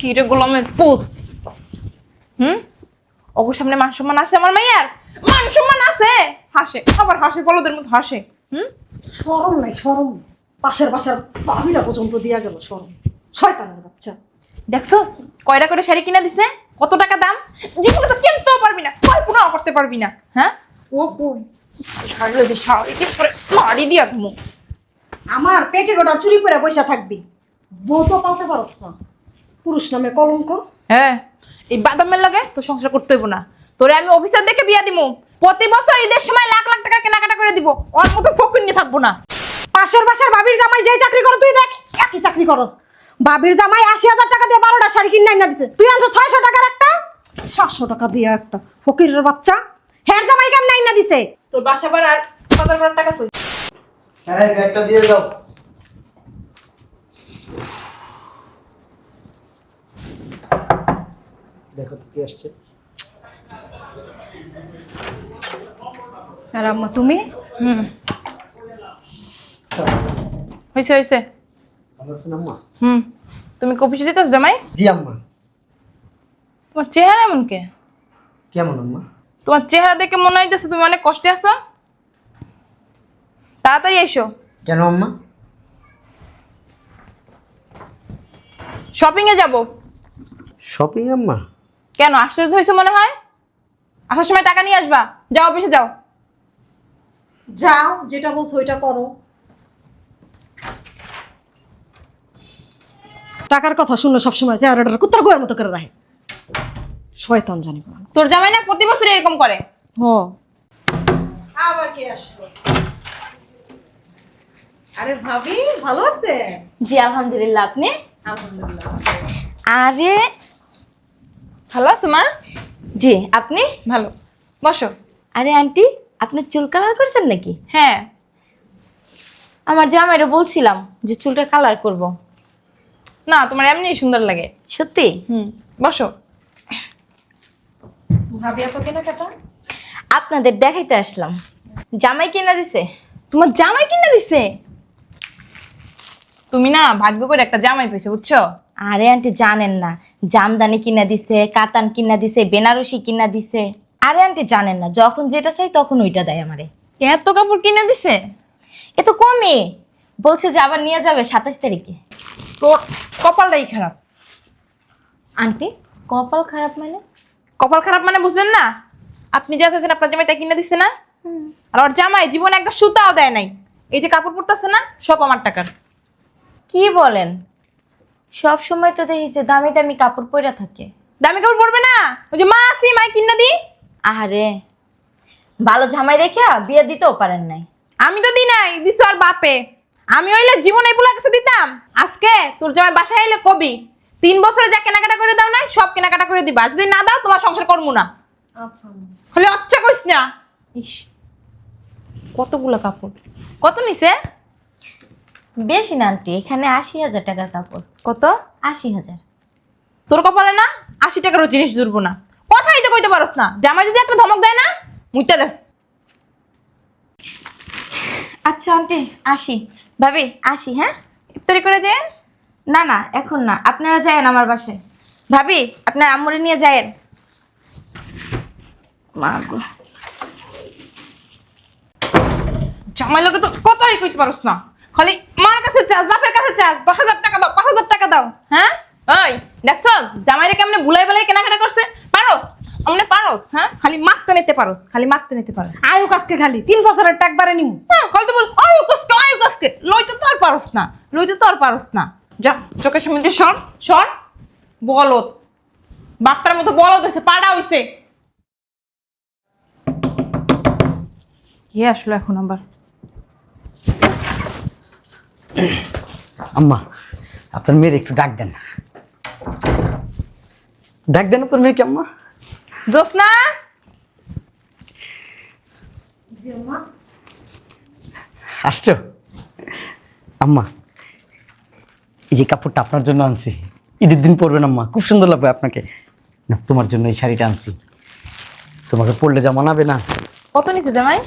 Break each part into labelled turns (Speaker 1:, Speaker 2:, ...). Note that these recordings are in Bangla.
Speaker 1: কিরে গোলামের পুত। হুম? অবর সামনে মান সম্মান আছে আমার মাইয়ার? মান সম্মান আছে! হাসে আবার হাসে বলদের মতো হাসে। হুম?
Speaker 2: সরম নাই সরম। পাশের বাসার বাবিরা পর্যন্ত দিয়া গেল সরম শয়তানের বাচ্চা।
Speaker 1: দেখছ? কয়টা করে শাড়ি কিনা দিছে? কত টাকা দাম? যেগুলো তো কিনতেও পারবি না। কল্পনাও করতে পারবি না হ্যাঁ? ও কই? শাড়ি শাড়ি মারি দিয়া তুমি
Speaker 2: আমার পেটে গোটা চুরি করে পয়সা থাকবি। বউ তো পালতে পারস না। পুরুষ নামে কলঙ্ক।
Speaker 1: হ্যাঁ এই বাদামের লাগে তো সংসার করতে হইব না। তোরে আমি অফিসার দেখে বিয়া দিমু। প্রতি বছর ঈদের সময় লাখ লাখ টাকা কেনাকাটা করে দিব। ওর মতো ফকির নিয়ে থাকব না।
Speaker 2: পাশের বাসার বাবির জামাই যে চাকরি করো তুই দেখ একই চাকরি করস। বাবির জামাই আশি হাজার টাকা দিয়ে বারোটা শাড়ি কিনে না দিছে। তুই আনছো ছয়শো টাকার একটা? সাতশো টাকা দিয়ে একটা। ফকিরের বাচ্চা। হের জামাই কেমন না দিছে?
Speaker 1: তোর বাসা বার আর বাজার টাকা কই?
Speaker 3: হ্যাঁ ব্যাগটা দিয়ে দাও। দেখো কি আসছে।
Speaker 2: আর আম্মা তুমি?
Speaker 1: হুম। হয়েছে হয়েছে
Speaker 3: আম্মা?
Speaker 1: হুম। তুমি কপিসে যেতেছ জামাই?
Speaker 3: জি আম্মা।
Speaker 1: তোমার চেহারা এমন কে?
Speaker 3: কেমন আম্মা?
Speaker 1: তোমার চেহারা দেখে মনে হইতেছে তুমি অনেক কষ্টে আছো। তাড়াতাড়ি এসো।
Speaker 3: কেন আম্মা?
Speaker 1: শপিং এ যাব।
Speaker 3: শপিং আম্মা?
Speaker 1: কেন? আশ্চর্য হয়েছে মনে হয়? আসার সময় টাকা নিয়ে আসবা। যাও অফিসে যাও।
Speaker 2: যাও যেটা বলছো ওইটা করো। টাকার কথা শুনলে সবসময় চেহারাটার কুত্তার গোয়ের মতো করে রাখে। শয়তান জানি না
Speaker 1: তোর জামাই না প্রতি বছর এরকম করে?
Speaker 2: ও
Speaker 1: আবার কে আসলো?
Speaker 2: আরে ভাবি ভালো আছে
Speaker 4: জি আলহামদুলিল্লাহ। আপনি?
Speaker 2: আলহামদুলিল্লাহ
Speaker 4: আরে
Speaker 1: ভালো আছো মা?
Speaker 4: জি আপনি?
Speaker 1: ভালো। বসো।
Speaker 4: আরে আন্টি আপনি চুল কালার করছেন নাকি?
Speaker 1: হ্যাঁ।
Speaker 4: আমার জামাইরে বলছিলাম যে চুলটা কালার করব।
Speaker 1: না তোমার এমনি সুন্দর লাগে।
Speaker 4: সত্যি?
Speaker 1: হুম বসো।
Speaker 2: ভাবি এত কেনাকাটা
Speaker 4: আপনাদের দেখাইতে আসলাম। জামাই কিনা দিছে।
Speaker 1: তোমার জামাই কিনে দিছে? তুমি না ভাগ্য করে একটা জামাই পেয়েছ বুঝছ?
Speaker 4: আরে আন্টি জানেন না। জামদানি কিনা দিছে কাতান কিনা দিছে বেনারসি কিনা দিছে। আরে আন্টি জানেন না যখন যেটা চাই তখন ওইটা দেয় আমারে।
Speaker 1: এত কাপড় কিনে দিছে?
Speaker 4: এ তো কমে বলছে যে আবার নিয়ে যাবে সাতাশ তারিখে।
Speaker 1: তোর কপালটাই খারাপ।
Speaker 4: আন্টি কপাল খারাপ মানে?
Speaker 1: কপাল খারাপ মানে বুঝলেন না? আপনি যা চাইছেন আপনার জামাই তাই কিনে দিচ্ছে না? আর ওর জামাই জীবনে একটা সুতাও দেয় নাই। এই যে কাপড় পরতেছে না সব আমার টাকার।
Speaker 4: কি বলেন? সব সময় তো দেখি যে দামি দামি কাপড় পরে থাকে।
Speaker 1: দামি কাপড় পরবে না? ওই যে মা আসি মাই কিনে দি।
Speaker 4: আহারে ভালো জামাই রেখে বিয়ে দিতেও পারেন নাই।
Speaker 1: আমি তো দিই নাই দিছে আর বাপে। আমি হইলে জীবন এই পোলা কাছে দিতাম। আজকে তোর জামাই বাসায় এলে কবি তিন বছরে যা কেনাকাটা করে দাও না সব কেনাকাটা করে দিবা। যদি না দাও তোমার সংসার করব না।
Speaker 2: আচ্ছা।
Speaker 1: খালি আচ্ছা কইস না। ইস। কতগুলো কাপড়? কত নিছে?
Speaker 4: বেশি না আন্টি এখানে আশি হাজার টাকার কাপড়।
Speaker 1: কত?
Speaker 4: আশি হাজার।
Speaker 1: তোর কপালে না? আশি টাকারও জিনিস জুড়বো না। কথাই তো কইতে পারস না। জামাই যদি একটা ধমক দেয় না মুইটা দেস।
Speaker 4: আচ্ছা আন্টি আসি। ভাবি আসি হ্যাঁ?
Speaker 1: ইফতারি করে যে
Speaker 4: না না এখন না। আপনারা যায়েন আমার বাসায়। ভাবি আপনার আম্মুরে নিয়ে যায়েন। মা গো।
Speaker 1: জামাই লোকে তো কথাই কইতে পারস না। খালি কাছে চাস বাপের কাছে চাস। দশ হাজার টাকা দাও পাঁচ হাজার টাকা দাও। হ্যাঁ? ওই দেখছ? জামাইরে কেমনে বুলাই বেলাই কেনাকাটা করছে? পারোস? আমনে পারোস হ্যাঁ? খালি মারতে নিতে পারোস খালি মারতে নিতে পারোস।
Speaker 2: আয়ু কাজকে খালি তিন বছরের টাক বারে নিমু।
Speaker 1: হ্যাঁ তো বল আয়ু কসকে আয়ু কসকে লইতে তো আর পারোস না লইতে তো আর পারোস না। যা চোখের সামনে দিয়ে সর সর। বলত বাপটার মতো বলত হয়েছে পাড়া হইছে। কি আসলো এখন আবার?
Speaker 3: আম্মা আপনার মেয়ের একটু ডাক দেন ডাক দেন আপনার মেয়েকে আম্মা।
Speaker 1: জোসনা
Speaker 3: আসছো? আম্মা এই যে কাপড়টা আপনার জন্য আনছি ঈদের দিন পরবেন আম্মা। খুব সুন্দর লাগবে আপনাকে। না তোমার জন্য এই শাড়িটা আনছি। তোমাকে পড়লে যা মানাবে না।
Speaker 1: কত নিচ্ছে জামাই?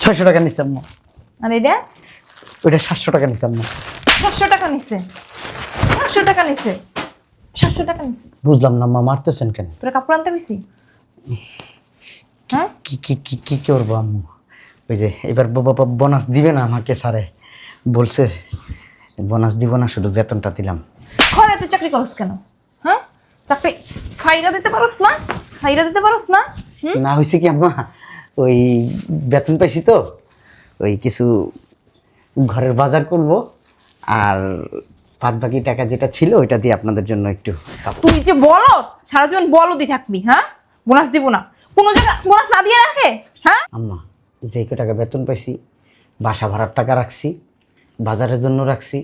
Speaker 3: ছয়শো টাকা নিচ্ছে আম্মা।
Speaker 1: আর এটা
Speaker 3: ওইটা সাতশো টাকা নিচ্ছে আম্মা।
Speaker 1: সাতশো টাকা নিচ্ছে সাতশো টাকা নিছে? সাতশো টাকা নিছে?
Speaker 3: বুঝলাম না মা মারতেছেন কেন?
Speaker 1: তোরা কাপড় আনতে গেছি? হ্যাঁ
Speaker 3: কি কি কি কি করব আম্মু? ওই যে এবার বোনাস দিবে না আমাকে স্যারে? বলছে বোনাস দিব না শুধু বেতনটা দিলাম।
Speaker 1: ঘরে তুই চাকরি করস কেন? হ্যাঁ? চাকরি সাইরা দিতে পারস না? সাইরা দিতে পারস না?
Speaker 3: না হয়েছে কি আম্মা? ওই বেতন পাইছি তো? ওই কিছু ঘরের বাজার করব আর বাদ বাকি টাকা যেটা ছিল ওইটা দিয়ে আপনাদের জন্য একটু
Speaker 1: তুই যে বলত সারা জীবন বলদি থাকবি হ্যাঁ? বোনাস দিব না। কোনো জায়গা বোনাস না দিয়ে রাখে হ্যাঁ?
Speaker 3: আম্মা যে টাকা বেতন পাইছি বাসা ভাড়ার টাকা রাখছি বাজারের জন্য রাখছি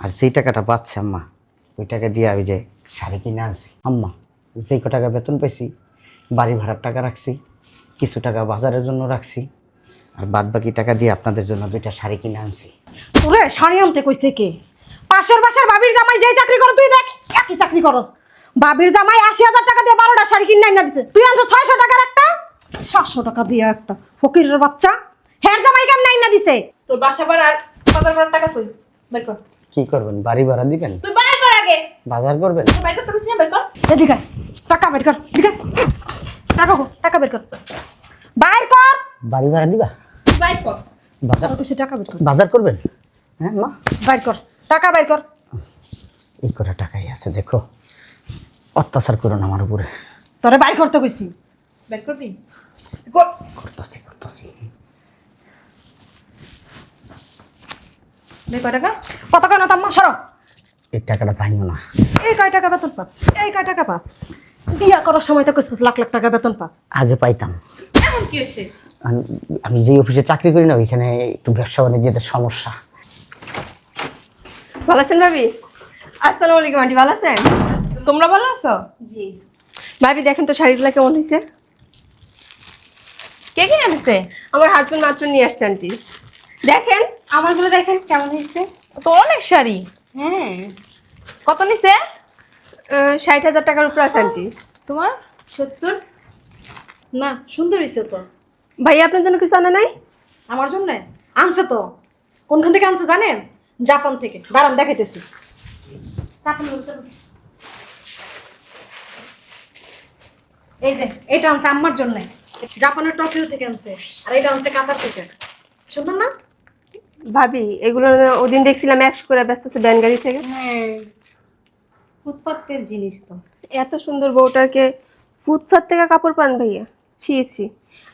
Speaker 3: আর সেই টাকাটা পাচ্ছে আম্মা ওই টাকা দিয়ে ওই যে শাড়ি কিনে আনছি। আম্মা যেই ক টাকা বেতন পাইছি বাড়ি ভাড়ার টাকা রাখছি কিছু টাকা বাজারের জন্য রাখছি আর বাদ বাকি টাকা দিয়ে আপনাদের জন্য দুইটা শাড়ি কিনে আনছি।
Speaker 2: ওরে শাড়ি আনতে কইছে কে? পাশের বাসার বাবির জামাই যেই চাকরি করে তুই দেখ একই চাকরি করস। বাবির জামাই আশি হাজার টাকা দিয়ে বারোটা শাড়ি কিনে না দিছে। তুই আনছো ছয়শো টাকার একটা? সাতশো টাকা দিয়ে একটা। ফকিরের বাচ্চা। হ্যার জামাই কেমন না দিছে?
Speaker 1: তোর বাসা ভাড়া আর বাজার ভাড়ার টাকা কই? বের কর।
Speaker 3: কি করবেন বাড়ি ভাড়া দিবেন?
Speaker 1: তুই বাইর কর আগে।
Speaker 3: বাজার করবেন?
Speaker 1: তুই বাইর করতে না বের কর।
Speaker 2: এদিকে আয়। টাকা বের কর এদিকে আয়। টাকা টাকা বের কর। বাইর কর।
Speaker 3: বাড়ি ভাড়া দিবা?
Speaker 1: বাইর কর।
Speaker 3: বাজার
Speaker 2: কিছু টাকা বের কর।
Speaker 3: বাজার করবেন? হ্যাঁ মা।
Speaker 2: বাইর কর। টাকা বাইর কর।
Speaker 3: এই কটা টাকাই আছে দেখো। অত্যাচার করুন আমার উপরে।
Speaker 2: তোরে বাইর করতে কইছি।
Speaker 1: বের করবি? কর।
Speaker 3: করতেছি করতেছি।
Speaker 1: বের টাকা?
Speaker 2: কত কেন তাম্মা সরো।
Speaker 3: এই টাকাটা ভাঙো না।
Speaker 2: এই কয় টাকা বেতন পাস? এই কয় টাকা পাস? বিয়া করার সময় তো কইছিস লাখ লাখ টাকা বেতন পাস।
Speaker 3: আগে পাইতাম।
Speaker 1: এখন কি হয়েছে
Speaker 3: আম- আমি যে অফিসে চাকরি করি না ওইখানে একটু ব্যবসা বাণিজ্যের সমস্যা।
Speaker 5: ভালো আছেন ভাবি? আসসালামু আলাইকুম আন্টি ভালো আছেন?
Speaker 1: তোমরা ভালো আছো?
Speaker 5: জি। ভাবি দেখেন তো শাড়িগুলো কেমন হয়েছে
Speaker 1: কে কে আনছে
Speaker 5: আমার হাজবেন্ড মাত্র নিয়ে আসছে আন্টি। দেখেন আমারগুলো দেখেন কেমন হয়েছে
Speaker 1: তো অনেক শাড়ি।
Speaker 5: হ্যাঁ।
Speaker 1: কত নিছে?
Speaker 5: ষাট হাজার টাকার উপর আছে আন্টি।
Speaker 1: তোমার?
Speaker 5: সত্তর?
Speaker 2: না সুন্দর হয়েছে তো।
Speaker 5: ভাই আপনার জন্য কিছু আনা নাই?
Speaker 2: আমার জন্য? আনছে তো। কোনখান থেকে আনছে জানেন? জাপান থেকে। দাঁড়ান দেখাইতেছি। এই যে এটা আনছে আম্মার জন্য। জাপানের টোকিও থেকে আনছে আর এটা আনছে কাতার থেকে। সুন্দর না?
Speaker 5: ভাবি এগুলো ওদিন দেখছিলাম একশো করে ব্যস্ত আছে ব্যান গাড়ি থেকে।
Speaker 2: হ্যাঁ ফুটপাতের জিনিস তো।
Speaker 5: এত সুন্দর বউটাকে ফুটফাত থেকে কাপড় পান ভাইয়া। ছি ছি।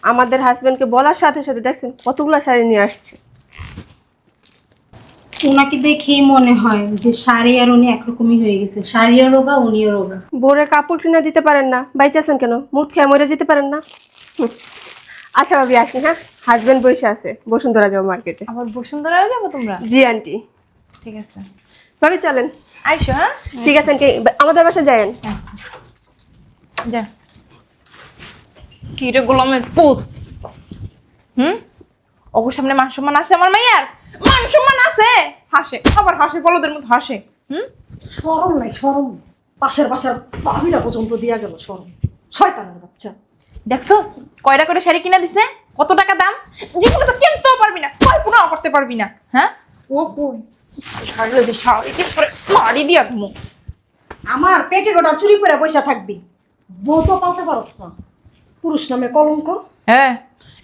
Speaker 5: আমাদের হাজবেন্ডকে বলার সাথে সাথে দেখছেন কতগুলো শাড়ি নিয়ে আসছে।
Speaker 6: ওনাকে দেখেই মনে হয় যে শাড়ি আর উনি একরকমই হয়ে গেছে। শাড়িও রোগা উনিও রোগা।
Speaker 5: বোরে কাপড় কিনে দিতে পারেন না বাইচে আছেন কেন? মুখ খেয়ে মরে যেতে পারেন না। আচ্ছা ভাবি আসি হ্যাঁ? হাজবেন্ড বসে আছে বসুন্ধরা যাব মার্কেটে
Speaker 1: আবার বসুন্ধরা যাব তোমরা?
Speaker 5: জি আন্টি
Speaker 1: ঠিক আছে।
Speaker 5: ভাবি চলেন।
Speaker 1: আইসো হ্যাঁ?
Speaker 5: ঠিক আছে আন্টি আমাদের বাসায় যায়েন।
Speaker 1: যা। কি রে গোলামের পুত হুম? ওর সামনে মান সম্মান আছে আমার মাইয়ার? মান সম্মান আছে! হাসে আবার হাসে বলদের মতো হাসে। হুম?
Speaker 2: সরম নাই সরম নাই। পাশের বাবিরা পর্যন্ত দিয়া গেল সরম শয়তানের বাচ্চা।
Speaker 1: দেখছ? কয়টা করে শাড়ি কিনা দিছে? কত টাকা দাম? যেগুলো তো কিনতেও পারবি না কল্পনাও করতে পারবি না হ্যাঁ? ও কই? শাড়ি কি মারি দিয়া তুমি
Speaker 2: আমার পেটে গোটা চুরি করে পয়সা থাকবি। বউ তো পালতে পারস না। পুরুষ নামে কলঙ্ক।
Speaker 1: হ্যাঁ।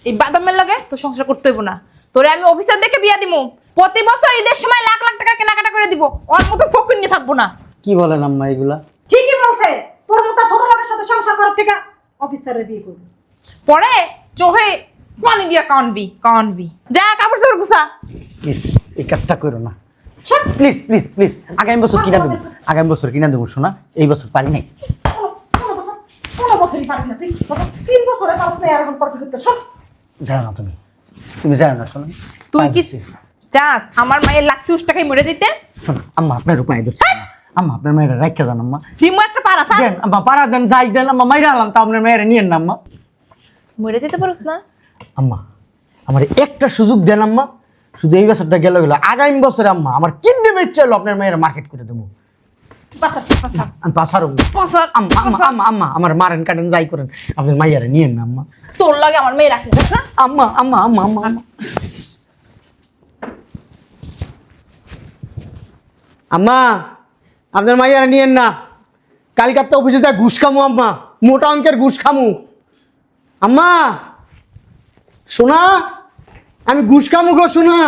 Speaker 1: এই বাদামের লাগে তো সংসার করতে হইব না। তোরে আমি অফিসার দেখে বিয়া দিমু। প্রতি বছর ঈদের সময় লাখ লাখ টাকা কেনাকাটা করে দিব। ওর মতো ফকির নিয়ে থাকব না।
Speaker 3: কি বলেন আম্মা এগুলা?
Speaker 2: ঠিকই বলছে। তোর মতো ছোট লোকের সাথে সংসার করার থেকে অফিসারের বিয়ে করবি।
Speaker 1: পরে চোহে পানি দিয়া কানবি কানবি। যা কাপড় চোপড় গুছা।
Speaker 3: প্লিজ এই কাজটা করো না। Please please please. আগামী বছর কিনা দেবো। আগামী বছর কিনা দেবো শোনা। এই বছর পারি নাই।
Speaker 2: কোনো বছরই পারবি না তুই কত? তিন বছরে পারস না আর এখন পারবি করতে। সব
Speaker 3: জানো না তুমি। তুমি জানো না শোনো।
Speaker 1: তুই কি চাস আমার মায়ের লাখ তুস টাকায় মরে দিতে
Speaker 3: শোনো আম্মা আপনার উপায় ধরছি। না। আম্মা আপনার মেয়েরা রেখে দেন আম্মা।
Speaker 1: দিমু একটা পারা স্যার
Speaker 3: দেন আম্মা পাড়া দেন যাই দেন আম্মা মাইরা আলাম তা আপনার মেয়েরা নিয়েন না আম্মা।
Speaker 1: মরে দিতে পারোস না।
Speaker 3: আম্মা আমার একটা সুযোগ দেন আম্মা। শুধু এই বছরটা গেল গেল আগামী বছরে আম্মা আমার কিডনি বেচে আপনার মেয়েরা মার্কেট করে দেবো। আমার মারেন কাটেন যাই করেন। আপনার মাইয়ারে নিয়েন না আম্মা।
Speaker 1: তোর লাগে আমার মেয়ে রাখি না
Speaker 3: আম্মা আম্মা আম্মা আম্মা। আম্মা আম্মা আপনার মাইয়ারা নিয়েন না। কালকার তো অফিসে যায় ঘুষ খামু আম্মা। মোটা অঙ্কের ঘুষ খামু। আম্মা শোনা আমি ঘুষ খামু গো শোনা।